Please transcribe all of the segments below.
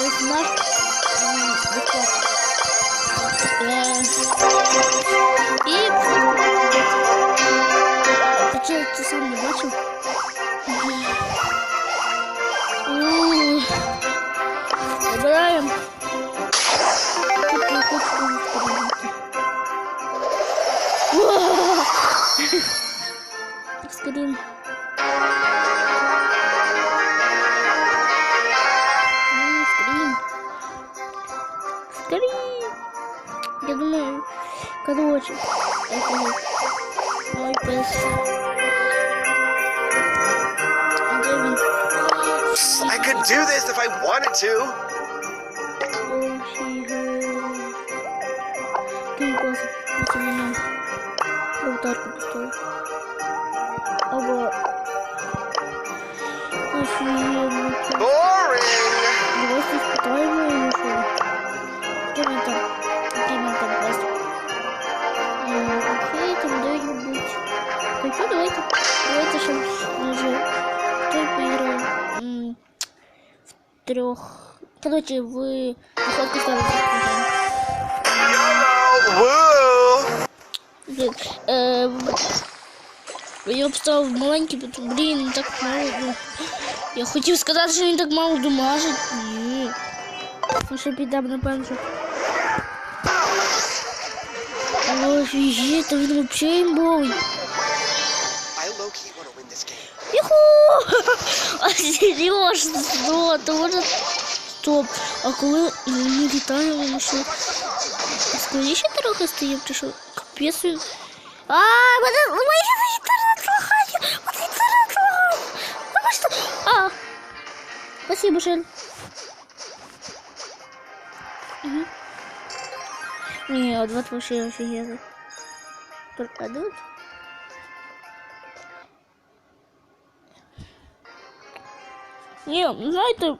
То есть наш. Э, І ти чого ти сам не бачив? Ух. Вибираємо. Короче, это мой пес. Где он? I could do this if I wanted to. Ты трех. Короче, вы находку ставите. YOLO. Woo. Блин, эм, я обстав маленький, потому, блін, він так мало. Ну, я хотів сказати, що він так мало домажить. Ні. Ну що підемо, напевно, що. Офігеть, то він взагалі імбовий. I low key want to win this game. Юху! А серйозно, ну, то може... Стоп, а коли ми літаємо, ми що? Скоріше трохи стоїмо, чи що? Капець він. А, мене, мене інтернет лагає! Мене інтернет лагає! Ну що? А! Спасибо, Шель. Угу. Ні, от вот вообще офигенно. Только идут. Ні, знаєте,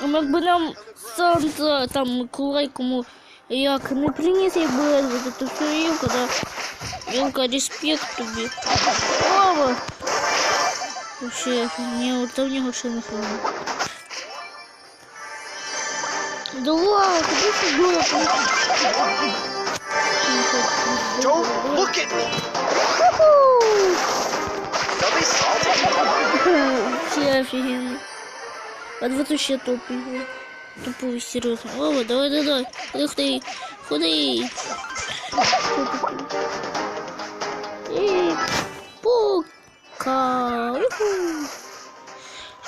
якби нам Санта там Миколай кому як не приніс, якби это то все Ілка, да. Ілка, респект тобі. Ова! Вообще, ні, от там в нього ще не фільм. Да ладно, куди ти дура? Don't look at me. Don't be salty. Вообще офигенно. А вот вообще тупый. Тупой, серьезно. Вова, давай, давай, давай. Ух ты, ходи. И пука. Уху.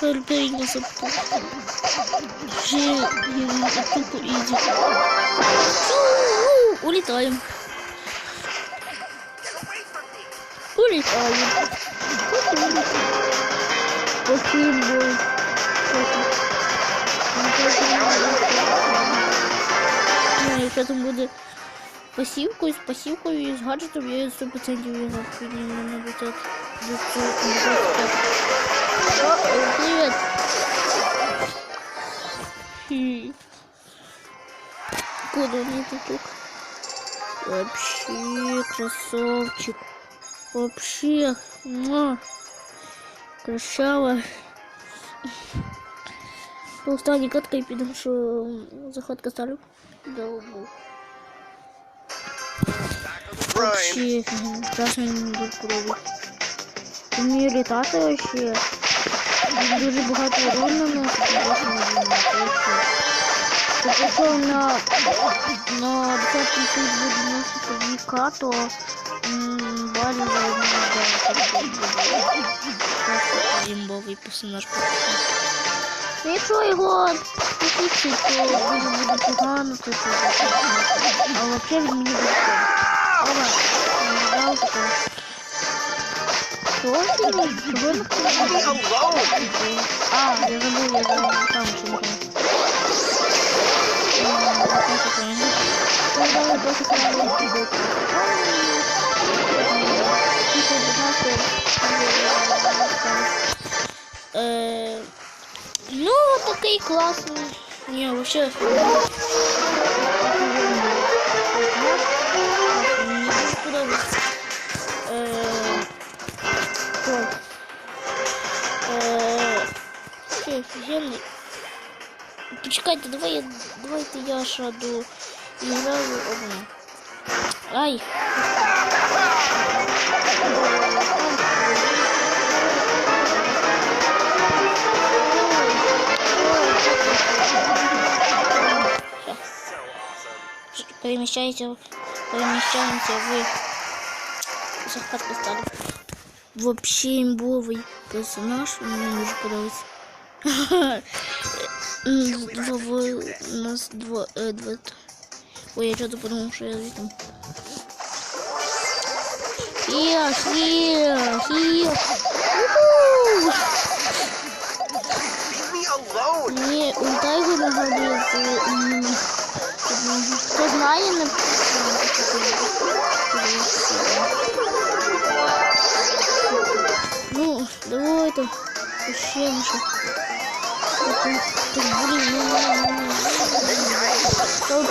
Шарпейна запу. Же, тупо иди. Улетаем. Улетаем. Спасибо. Ну, якщо там буде пасівкою, з пасівкою і з гаджетом, я 100% його підніму на 20. До цього, на 25. О, е, Привіт! Хі. Куда мне тут? Вообще красавчик. Вообще. Муа. Красава. Останній катка і підемо, що заходка ставлю. Довбу. Rhyme. Вообще, страшно не буду крові. Вмію літати вообще. Він Дуже багато урону наносить, і дуже не вмію. Тобто на, на 10 тисяч буде носити віка, то м, балі за одну день. Просто імбовий персонаж. Ну, Якщо його посвідчить, то буде буде погано, то це А взагалі він мені буде. Опа, не дав таке. Що ти? Чого не Leave me alone. А, я забув, я забув там чому. Давай просто сразу Е, Ну, такий класний. Ні, вообще. Мені дуже подобається. Е, так. Е, Ще офігенний. Почекайте, давай я, давайте я шаду і граю одну. Ай. Всё. Перемещайте, перемещаемся в захват поставлю. Вообще имбовый персонаж, мне. М, Два, у нас два, э, два. Ой, я что-то подумал, что я там. Хия, хия, хия. Уху! Leave me alone! Хто знає, не... Ну, давайте. Ще ще. Так, так, блін, ну, ну,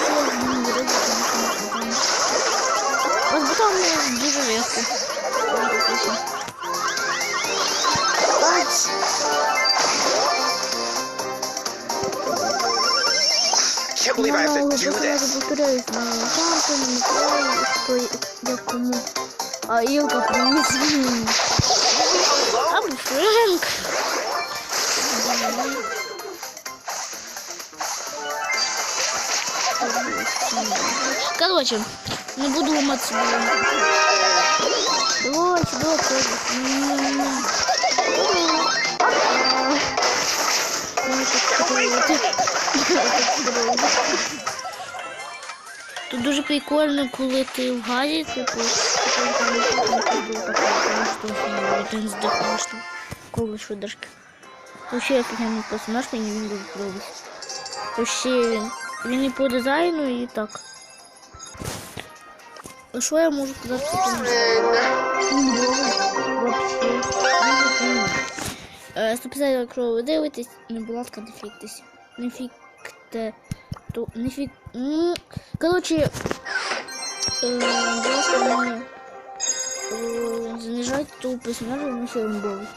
Can't believe I have to do this. А Илка привіз мені. Або Фрэнк. Короче, не буду ломать себе. Давайте, давайте. Тут дуже прикольно, коли ти в газі, типу, один здихаєш там, коли швидашки. Вообще офігенний персонаж, мені він дуже подобається. Вообще він, він і по дизайну, і так. А що я можу сказати по тому? Вообще. 150, якщо ви дивитесь, не будь ласка, не фіктесь. Не фікте. То не фік. Коротше, е, будь ласка, не е, занижайте того персонажа на фірмбовий.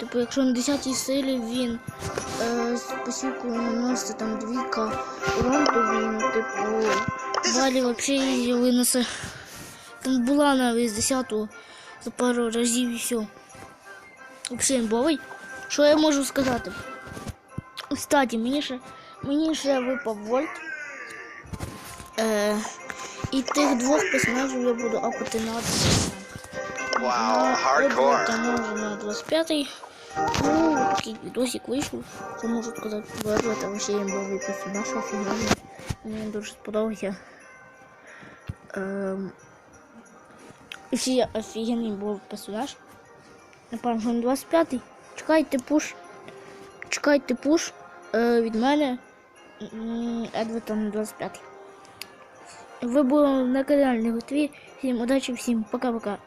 Типу, якщо на 10 силі він е, з посілкою наносить там 2к урон, то він, типу, далі взагалі винесе. Там була навіть з 10 за пару разів і все. Взагалі імбовий. Що я можу сказати? Кстати, мені ще, мені ще випав вольт. Е, і тих двох персонажів я буду апати на 20. Wow, Едварда hardcore. може на 25-й. Ну, такий відосик вийшов. Що можу сказати, Едвард там ще імбовий персонаж офігенний. Мені дуже сподобався. Ем, і ще офігенний був персонаж. Напевно, що на 25-й. Чекайте пуш. Чекайте пуш е, від мене. М, Едвард там на 25-й. Ви були на каналі Готві. Всім удачі, всім пока-пока.